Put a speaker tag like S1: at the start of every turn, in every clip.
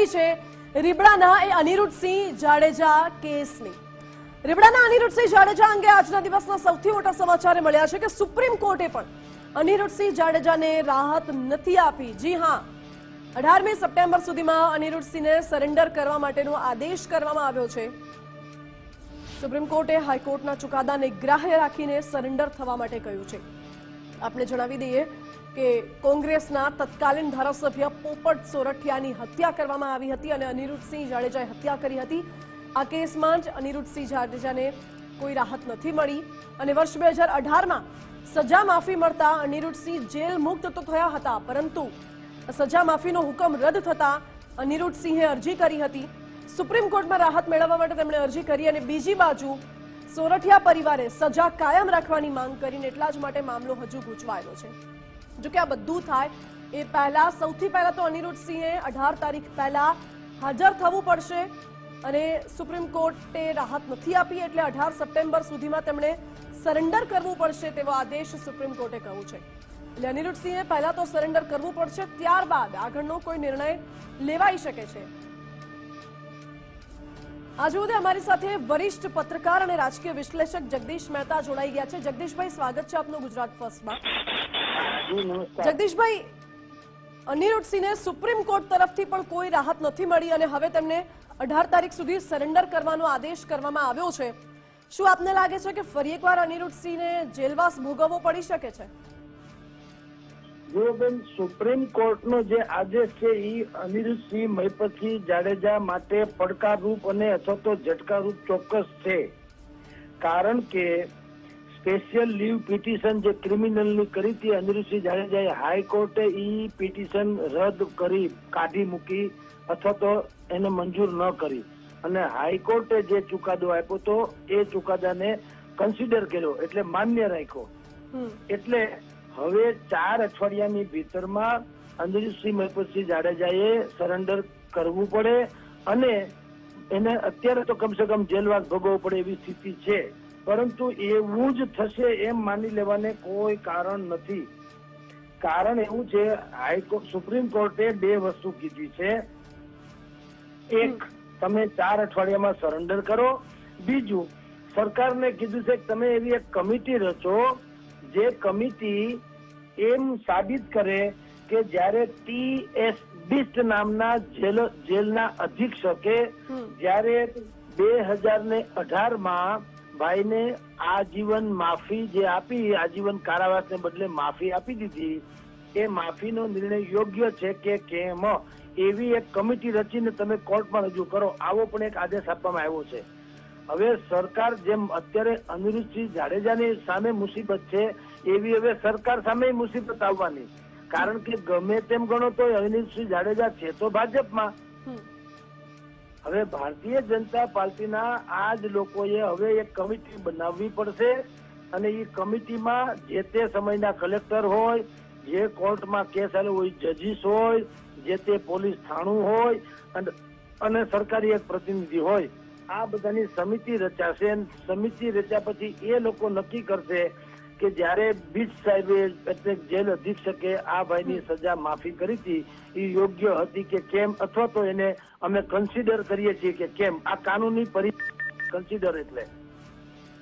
S1: આવી છે રીબડાના એ અનિરુદ્ધસિંહ જાડેજા કેસની. રીબડાના અનિરુદ્ધસિંહ જાડેજા અંગે આજના દિવસના સૌથી મોટા સમાચાર મળ્યા છે કે સુપ્રીમ કોર્ટે પણ અનિરુદ્ધસિંહ જાડેજાને રાહત નથી આપી. જી હા, અઢારમી સપ્ટેમ્બર સુધીમાં અનિરુદ્ધસિંહને સરેન્ડર કરવા માટેનો આદેશ કરવામાં આવ્યો છે. સુપ્રીમ કોર્ટે હાઈકોર્ટના ચુકાદાને ગ્રાહ્ય રાખીને સરેન્ડર થવા માટે કહ્યું છે. આપણે જણાવી દઈએ કે કોંગ્રેસના તત્કાલીન ધારાસભ્ય પોપટ સોરઠિયાની હત્યા કરવામાં આવી હતી અને અનિરુદ્ધસિંહ જાડેજાએ હત્યા કરી હતી. આ કેસમાં જ અનિરુદ્ધસિંહ જાડેજાને કોઈ રાહત નથી મળી અને વર્ષ બે હજાર અઢારમાં સજા માફી મળતા અનિરુદ્ધસિંહ જેલ મુક્ત તો થયા હતા, પરંતુ સજા માફીનો હુકમ રદ થતા અનિરુદ્ધસિંહે અરજી કરી હતી. સુપ્રીમ કોર્ટમાં રાહત મેળવવા માટે તેમણે અરજી કરી અને બીજી બાજુ સોરઠિયા પરિવારે સજા કાયમ રાખવાની માંગ કરીને એટલા જ માટે મામલો હજુ ગુંચવાયેલો છે. જો કે આ બધું થાય, એ પહેલા, સૌથી પહેલા તો અનિરુદ્ધસિંહે અઢાર તારીખ પહેલા હાજર થવું પડશે અને સુપ્રીમ કોર્ટે રાહત નથી આપી એટલે અઢાર સપ્ટેમ્બર સુધીમાં તેમણે સરેન્ડર કરવું પડશે તેવો આદેશ સુપ્રીમ કોર્ટે કહ્યું છે. એટલે અનિરુદ્ધસિંહે પહેલા તો સરેન્ડર કરવું પડશે, ત્યારબાદ આગળનો કોઈ નિર્ણય લેવાઈ શકે છે. આજે બધે અમારી સાથે વરિષ્ઠ પત્રકાર અને રાજકીય વિશ્લેષક જગદીશ મહેતા જોડાઈ ગયા છે. જગદીશભાઈ, સ્વાગત છે આપનું ગુજરાત ફર્સ્ટમાં. જગદીશભાઈ અનિરુદ્ધસિંહને સુપ્રીમ કોર્ટ તરફથી પણ કોઈ રાહત નથી મળી અને હવે તેમને અઢાર તારીખ સુધી સરેન્ડર કરવાનો આદેશ કરવામાં આવ્યો છે. શું આપને લાગે છે કે ફરી એકવાર અનિરુદ્ધસિંહને જેલવાસ ભોગવવો પડી શકે છે?
S2: જો બેન, સુપ્રીમ કોર્ટનો જે આદેશ છે એ અનિરુદ્ધસિંહ મહિપતસિંહ જાડેજા માટે પડકારરૂપ અને અથવા તો ઝટકારૂપ ચોક્કસ છે. કારણ કે સ્પેશિયલ લીવ પિટિશન જે ક્રિમિનલની કરી હતી અનિરુદ્ધસિંહ જાડેજાએ હાઈકોર્ટે ઈ પિટિશન રદ કરી કાઢી મૂકી અથવા તો એને મંજૂર ન કરી. અને હાઈકોર્ટે જે ચુકાદો આપ્યો તો એ ચુકાદાને કન્સિડર કર્યો એટલે માન્ય રાખ્યો. એટલે હવે ચાર અઠવાડિયાની ભીતરમાં અંજલિસિંહ મહેપતસિંહ જાડેજાએ સરેન્ડર કરવું પડે અને એને અત્યારે તો કમસે કમ જેલવાસ ભોગવવો પડે એવી સ્થિતિ છે. પરંતુ એવું જ થશે એમ માની લેવાને કોઈ કારણ નથી. કારણ એવું છે હાઈકોર્ટ સુપ્રીમ કોર્ટે બે વસ્તુ કીધી છે. એક તમે ચાર અઠવાડિયામાં સરેન્ડર કરો. બીજું સરકારને કીધું છે કે તમે એવી એક કમિટી રચો જે કમિટી એમ સાબિત કરે કે જ્યારે ટી એસ બિસ્ટ નામના જેલ જેલના અધિક્ષકે. જ્યારે બે હજાર ને અઢારમાં ભાઈને આજીવન માફી જે આપી, આજીવન કારાવાસને બદલે માફી આપી દીધી, એ માફીનો નિર્ણય યોગ્ય છે કે કેમ? એવી એક કમિટી રચીને તમે કોર્ટમાં રજૂ કરો. આવો પણ એક આદેશ આપવામાં આવ્યો છે. હવે સરકાર જેમ અત્યારે અનિરુદ્ધસિંહ જાડેજાની સામે મુસીબત છે, એવી હવે સરકાર સામે મુસીબત આવવાની. કારણ કે ગમે તેમ ગણો તો અનિરુદ્ધસિંહ જાડેજા છે તો ભાજપમાં. હવે ભારતીય જનતા પાર્ટીના આ જ લોકોએ હવે એક કમિટી બનાવવી પડશે અને એ કમિટીમાં જે તે સમયના કલેક્ટર હોય, જે કોર્ટમાં કેસ આવેલો હોય, જજીસ હોય, જે તે પોલીસ થાણું હોય, અને સરકારી એક પ્રતિનિધિ હોય, આ બધાની સમિતિ રચાશે સમિતિ રચ્યા પછી એ લોકો નક્કી કરશે કે જ્યારે બીચ સાહેબે એટલે જેલ અધિક્ષકે આ ભાઈની સજા માફી કરી હતી એ યોગ્ય હતી કે કેમ? અથવા તો એને અમે કન્સિડર કરીએ છીએ કે કેમ? આ કાનૂની પરી કન્સિડર એટલે.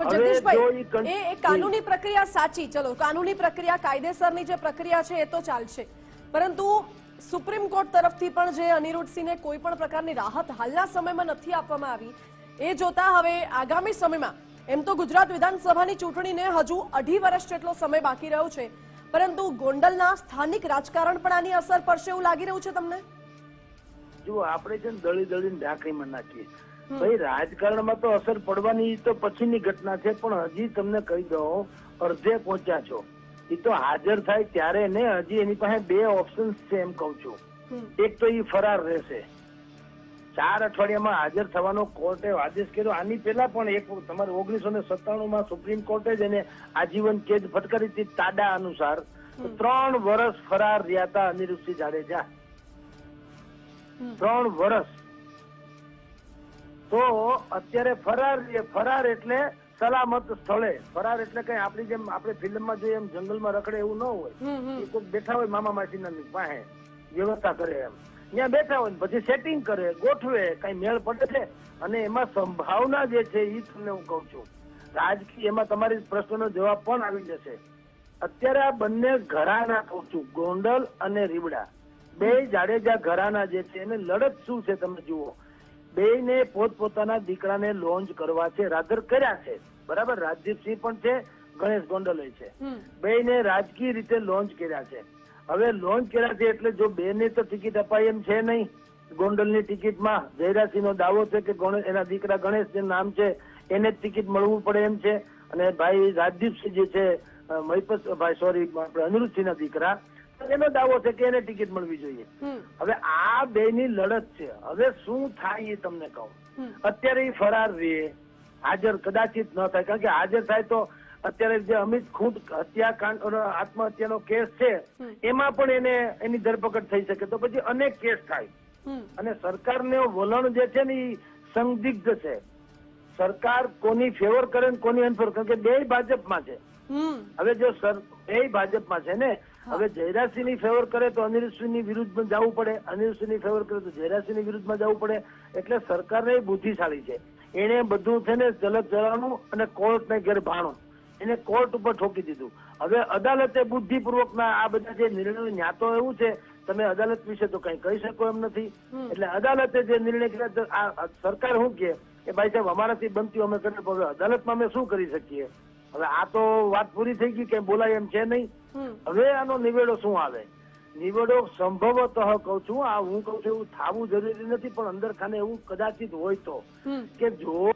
S1: જગદીશભાઈ એ કાનૂની પ્રક્રિયા સાચી. ચલો કાનૂની પ્રક્રિયા કાયદેસરની જે પ્રક્રિયા છે એ તો ચાલશે. પરંતુ સુપ્રીમ કોર્ટ તરફથી પણ જે અનિરુદ્ધસિંહને કોઈ પણ પ્રકારની રાહત હાલના સમયમાં નથી આપવામાં આવી એ જોતા હવે આગામી સમયમાં એમ તો ગુજરાત વિધાનસભાની ચૂંટણીને હજુ અઢી વર્ષ જેટલો સમય બાકી રહ્યો છે. પરંતુ ગોંડલના સ્થાનિક રાજકારણ પણ આની અસર પડશે એવું લાગી રહ્યું છે તમને?
S2: જો આપણે છે ને દળી દળીને ઢાંકણીમાં નાખીએ. ભાઈ રાજકારણમાં તો અસર પડવાની તો પછીની ઘટના છે પણ હજી તમને કહી દઉં અડધે પહોંચ્યા છો. એ તો હાજર થાય ત્યારે ને હજી એની પાસે બે ઓપ્શન છે એમ કઉ છું. એક તો ઈ ફરાર રહેશે. ચાર અઠવાડિયામાં હાજર થવાનો કોર્ટે આદેશ કર્યો. આની પહેલા પણ એક તમારે ઓગણીસો ને સત્તાણું માં સુપ્રીમ કોર્ટે જ એને આજીવન કેદ ફટકારી હતી તાડા અનુસાર. ત્રણ વર્ષ ફરાર રહ્યા હતા અનિરુદ્ધસિંહ જાડેજા. ત્રણ વર્ષ તો અત્યારે ફરાર ફરાર એટલે સલામત સ્થળે. ફરાર એટલે કઈ આપણી જેમ આપણે ફિલ્મમાં જોઈએ એમ જંગલમાં રખડે એવું ન હોય. એ કોઈક બેઠા હોય મામા માસીના પાસે. વ્યવસ્થા કરે એમ. ત્યાં બેઠા હોય પછી સેટિંગ કરે ગોઠવે કઈ મેળ પડે છે? અને એમાં સંભાવના જે છે એ તમને હું કહું છું. રાજકીય એમાં તમારી પ્રશ્નનો જવાબ પણ આવી જશે. અત્યારે આ બંને ઘરાના કહું છું ગોંડલ અને રીબડા. બે જાડેજા ઘરાના જે છે એને લડત શું છે તમે જુઓ. બેયને પોતપોતાના દીકરાને લોન્ચ કરવા છે રાધર કર્યા છે. બરાબર? રાજદીપસિંહ પણ છે ગણેશ ગોંડલે છે. બેયને રાજકીય રીતે લોન્ચ કર્યા છે. હવે લોન્ચ કર્યા છે એટલે જો બેને તો ટિકિટ અપાય એમ છે નહીં. ગોંડલની ટિકિટમાં જયરાસિંહનો દાવો છે કે એના દીકરા ગણેશ જે નામ છે એને જ ટિકિટ મળવું પડે એમ છે. અને ભાઈ રાજદીપસિંહ જે છે મહિપત ભાઈ સોરી આપણે અનિરુદ્ધસિંહના દીકરા એનો દાવો છે કે એને ટિકિટ મળવી જોઈએ. હવે આ બે ની લડત છે. હવે શું થાય એ તમને કહું. અત્યારે એ ફરાર રે. હાજર કદાચિત ન થાય. કારણ કે હાજર થાય તો અત્યારે જે અમિત ખૂંટ હત્યાકાંડ આત્મહત્યાનો કેસ છે એમાં પણ એને એની ધરપકડ થઈ શકે. તો પછી અનેક કેસ થાય. અને સરકારને વલણ જે છે ને એ સંદિગ્ધ છે. સરકાર કોની ફેવર કરે ને કોની અનફેવર કારણ કે બે ભાજપમાં છે. હવે જો સર બે ભાજપમાં છે ને હવે જયરાસિંહની ફેવર કરે તો અનિરુદ્ધસિંહની વિરુદ્ધમાં જવું પડે. અનિરુદ્ધસિંહની ફેવર કરે તો જયરાસિંહની વિરુદ્ધમાં જવું પડે. એટલે સરકાર ને બુદ્ધિશાળી છે. એને બધું છે ને ચલક જવાનું અને કોર્ટ ને ઘેર ભાણું. એને કોર્ટ ઉપર ઠોકી દીધું. હવે અદાલતે બુદ્ધિપૂર્વક ના આ બધા જે નિર્ણયો ન્યાતો એવું છે તમે અદાલત વિશે તો કઈ કહી શકો એમ નથી. એટલે અદાલતે જે નિર્ણય કર્યા સરકાર શું કે કે ભાઈ સાહેબ અમારાથી બનતી અમે કરીએ હવે અદાલતમાં અમે શું કરી શકીએ? હવે આ તો વાત પૂરી થઈ ગઈ કે બોલાય એમ છે નહીં. હવે આનો નિવેડો શું આવે? નિવેડો સંભવતઃ કહું છું આ હું કહું છું એવું થાવું જરૂરી નથી પણ અંદર ખાને એવું કદાચિત હોય તો. કે જો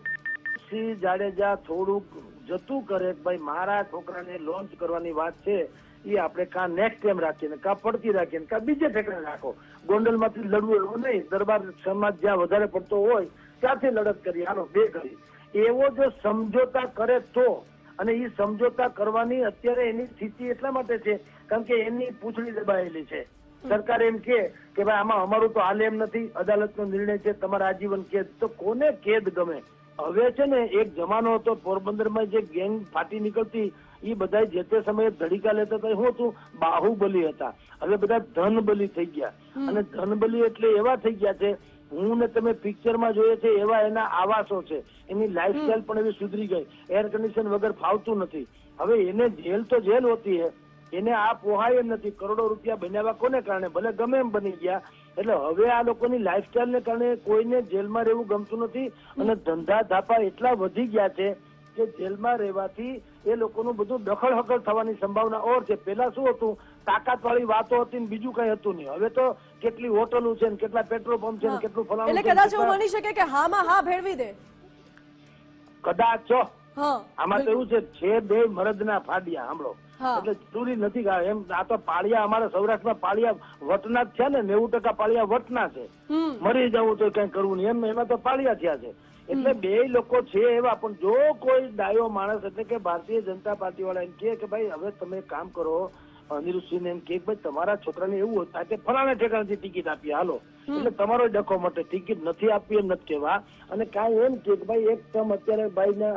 S2: સિંહ જાડેજા થોડુંક જતું કરે કે ભાઈ મારા છોકરાને લોન્ચ કરવાની વાત છે, એ આપણે કાં નેક્સ્ટ ટાઈમ રાખીએ ને પડતી રાખીએ ને બીજે ઠેકડે રાખો. ગોંડલમાંથી લડવું એવું નહીં, દરબાર સમાજ જ્યાં વધારે પડતો હોય, ત્યાંથી લડત કરી હાલો, બે કરી. એવો જો સમજોતા કરે તો, અને એ સમજોતા કરવાની અત્યારે એની સ્થિતિ એટલા માટે છે, કારણ કે એની પૂછણી દબાયેલી છે. સરકાર એમ કે કે ભાઈ આમાં અમારું તો આલેમ એમ નથી. અદાલતનો નિર્ણય છે, તમારા આજીવન કેદ. તો કોને કેદ ગમે? હવે છે ને એક જમાનો હતો પોરબંદરમાં જે ગેંગ ફાટી નીકળતી એ બધા જે તે સમયે ધડીકા લેતા હતા શું હતું? બાહુબલી હતા. હવે બધા ધનબલી થઈ ગયા. અને ધનબલી એટલે એવા થઈ ગયા છે હું ને તમે પિક્ચરમાં જોઈએ છે એવા એના આવાસો છે. એની લાઈફસ્ટાઈલ પણ એવી સુધરી ગઈ. એર કન્ડિશન વગર ફાવતું નથી. હવે એને જેલ તો જેલ હોતી હે. એને આ પોહાય નથી. કરોડો રૂપિયા બનાવ્યા કોને કારણે? ભલે ગમે એમ બની ગયા એટલે હવે આ લોકોની લાઈફસ્ટાઈલ ને કારણે કોઈને જેલમાં રહેવું ગમતું નથી અને ધંધા ધાપા એટલા વધી ગયા છે કે જેલમાં રહેવાથી એ લોકોનું બધું દખલ હકલ થવાની સંભાવના ઓર છે. પેલા શું હતું? તાકાત વાળી વાતો હતી ને બીજું કઈ હતું નહીં. હવે તો કેટલી હોટલો છે ને કેટલા પેટ્રોલ પંપ છે ને કેટલું ફલાણું
S1: એટલે કદાચ એવું બની શકે કે હામાં હા ભેળવી દે.
S2: કદાચ આમાં તો એવું છે છે બે મરદના ફાડિયા સાંભળો. એટલે જરૂરી નથી એમ આ તો પાળિયા અમારા સૌરાષ્ટ્રમાં પાળિયા વટના જ છે ને નેવું ટકા પાળિયા વટના છે. મરી જવું તો કઈ કરવું નહીં. એમ એમાં તો પાળિયા થયા છે. એટલે બે લોકો છે એવા પણ જો કોઈ ડાયો માણસ એટલે કે ભારતીય જનતા પાર્ટી વાળા એમ કે ભાઈ હવે તમે કામ કરો અનિરુદ્ધસિંહ એમ કે ભાઈ તમારા છોકરાને એવું હતા કે ફલાણા ઠેકાણેથી ટિકિટ આપી હાલો. એટલે તમારો ડખો માટે ટિકિટ નથી આપવી એમ નથી કહેવા. અને કાંઈ એમ કે ભાઈ એક ટર્મ અત્યારે ભાઈને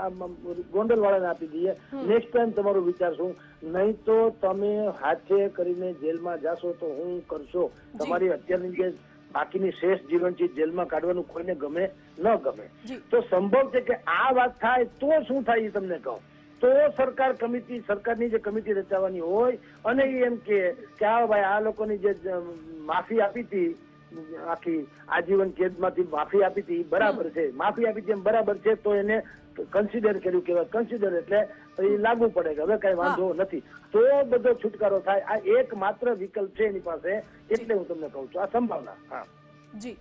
S2: ગોંડલ વાળાને આપી દઈએ. નેક્સ્ટ ટાઈમ તમારું વિચારશું. નહીં તો તમે હાથે કરીને જેલમાં જાશો તો હું કરશો. તમારી અત્યારની જે બાકીની શેષ જીવન છે જેલમાં કાઢવાનું કોઈને ગમે ન ગમે. તો સંભવ છે કે આ વાત થાય તો શું થાય એ તમને કહું. તો સરકાર કમિટી સરકારની જે કમિટી રચાવાની હોય અને એ એમ કે આ ભાઈ આ લોકોની જે માફી આપી હતી આખી આજીવન કેદમાંથી માફી આપી હતી બરાબર છે. માફી આપી હતી એમ બરાબર છે તો એને કન્સિડર કર્યું કહેવાય કન્સિડર એટલે એ લાગુ પડે કે હવે કઈ વાંધો નથી. તો બધો છુટકારો થાય. આ એક માત્ર વિકલ્પ છે એની પાસે એટલે હું તમને કહું છું. આ સંભાવના. હા.
S1: જી.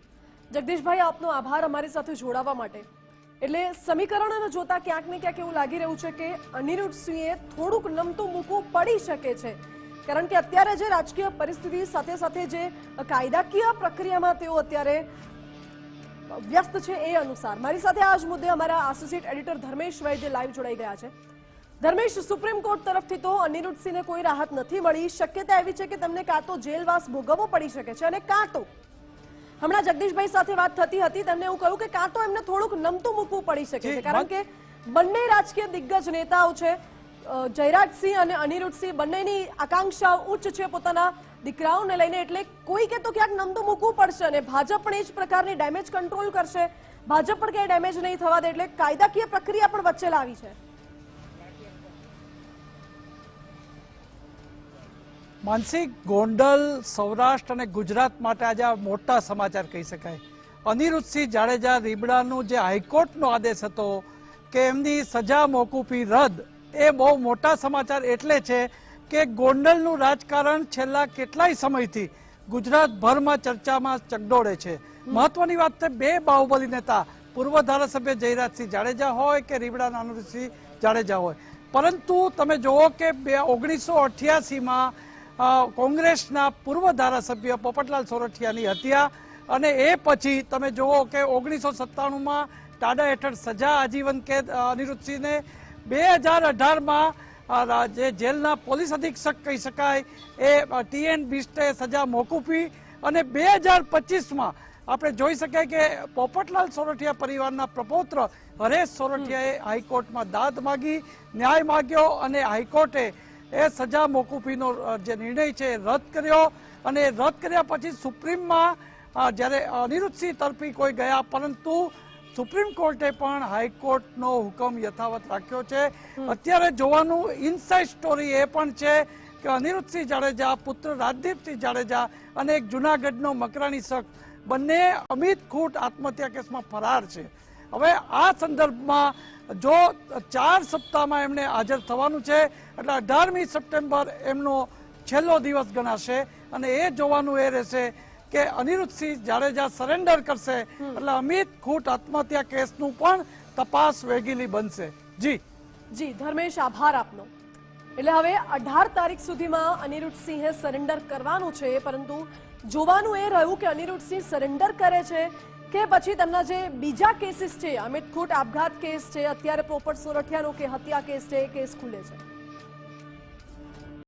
S1: જગદીશભાઈ આપનો આભાર અમારી સાથે જોડાવા માટે. એટલે સમીકરણોને જોતા ક્યાંક ને ક્યાંક એવું લાગી રહ્યું છે કે અનિરુદ્ધસિંહે થોડુંક નમતું મૂકવું પડી શકે છે. કારણ કે અત્યારે જે રાજકીય પરિસ્થિતિ સાથે સાથે જે કાયદાકીય પ્રક્રિયામાં તેઓ અત્યારે વ્યસ્ત છે એ અનુસાર. મારી સાથે આ જ મુદ્દે અમારા associate editor Dharmesh Vaidya live જોડાઈ ગયા છે. ધર્મેશ સુપ્રીમ કોર્ટ તરફથી તો અનિરુદ્ધસિંહને કોઈ રાહત નથી મળી. શક્યતા એવી છે કે તેમને કાં તો જેલવાસ ભોગવવો પડી શકે છે અને કાં તો હમણાં જગદીશભાઈ સાથે વાત થતી હતી તેમને એવું કહ્યું કે કાં તો એમને થોડુંક નમતું મૂકવું પડી શકે છે. કારણ કે બંને રાજકીય દિગ્ગજ નેતાઓ છે જયરાજસિંહ અને અનિરુદ્ધસિંહ બંનેની આકાંક્ષાઓ ઉચ્ચ છે પોતાના દીકરાઓને લઈને એટલે કોઈ કે તો ક્યાંક નમતું મૂકવું પડશે અને ભાજપ પણ એ જ પ્રકારની ડેમેજ કંટ્રોલ કરશે. ભાજપ પણ ક્યાંય ડેમેજ નહીં થવા દે એટલે કાયદાકીય પ્રક્રિયા પણ વચ્ચે લાવી છે.
S3: માનસી ગોંડલ, સૌરાષ્ટ્ર અને ગુજરાત માટે આજે આ મોટા સમાચાર કહી શકાય. અનિરુદ્ધસિંહ જાડેજા રીબડાનું જે હાઈકોર્ટનો આદેશ હતો કે એમની સજા મોકૂફી રદ, એ બહુ મોટા સમાચાર એટલે છે કે ગોંડલનું રાજકારણ છેલ્લા કેટલાય સમયથી ગુજરાતભરમાં ચર્ચામાં ચગડોળે છે. મહત્વની વાત છે બે બાહુબલી નેતા, પૂર્વ ધારાસભ્ય જયરાજસિંહ જાડેજા હોય કે રીબડાના અનિરુદ્ધસિંહ જાડેજા હોય. પરંતુ તમે જુઓ કે બે ઓગણીસો અઠ્યાસીમાં કોંગ્રેસના પૂર્વ ધારાસભ્ય પોપટલાલ સોરઠિયાની હત્યા અને એ પછી તમે જુઓ કે ઓગણીસો સત્તાણુંમાં ટાડા હેઠળ સજા આજીવન કેદ અનિરુદ્ધસિંહને બે હજાર અઢારમાં જે જેલના પોલીસ અધિક્ષક કહી શકાય એ ટીએન બિસ્ટે સજા મોકૂફી અને બે હજાર પચીસમાં આપણે જોઈ શકાય કે પોપટલાલ સોરઠિયા પરિવારના પ્રપોત્ર હરેશ સોરઠિયાએ હાઈકોર્ટમાં દાદ માગી ન્યાય માગ્યો અને હાઈકોર્ટે એ સજા મોકૂફીનો જે નિર્ણય છે એ રદ કર્યો અને એ રદ કર્યા પછી સુપ્રીમમાં જ્યારે અનિરુદ્ધસિંહ તરફી કોઈ ગયા પરંતુ સુપ્રીમ કોર્ટે પણ હાઈકોર્ટનો હુકમ યથાવત રાખ્યો છે. અત્યારે જોવાનું ઇનસાઇડ સ્ટોરી એ પણ છે કે અનિરુદ્ધસિંહ જાડેજા પુત્ર રાજદીપસિંહ જાડેજા અને એક જુનાગઢનો મકરાણી શખ્સ બંને અમિત ખૂટ આત્મહત્યા કેસમાં ફરાર છે. હવે આ સંદર્ભમાં જો ચાર સપ્તાહમાં એમને હાજર થવાનું છે એટલે અઢારમી સપ્ટેમ્બર એમનો છેલ્લો દિવસ ગણાશે અને એ જોવાનું એ રહેશે કે અનિરુદ્ધસિંહ જાડેજા સરેન્ડર કરશે. એટલે અમિત ખૂટ આત્મહત્યા કેસનું પણ તપાસ વેગીલી બનશે. જી.
S1: જી ધર્મેશ આભાર આપનો. એટલે હવે અઢાર તારીખ સુધીમાં અનિરુદ્ધસિંહે સરેન્ડર કરવાનું છે પરંતુ જોવાનું એ રહ્યું કે અનિરુદ્ધસિંહ સરેન્ડર કરે છે કે પછી તેમના જે બીજા કેસીસ છે, અમિત ખૂટ આપઘાત કેસ છે, અત્યારે પોપટ સોરઠિયાનો કે હત્યા કેસ છે, એ કેસ ખુલે છે.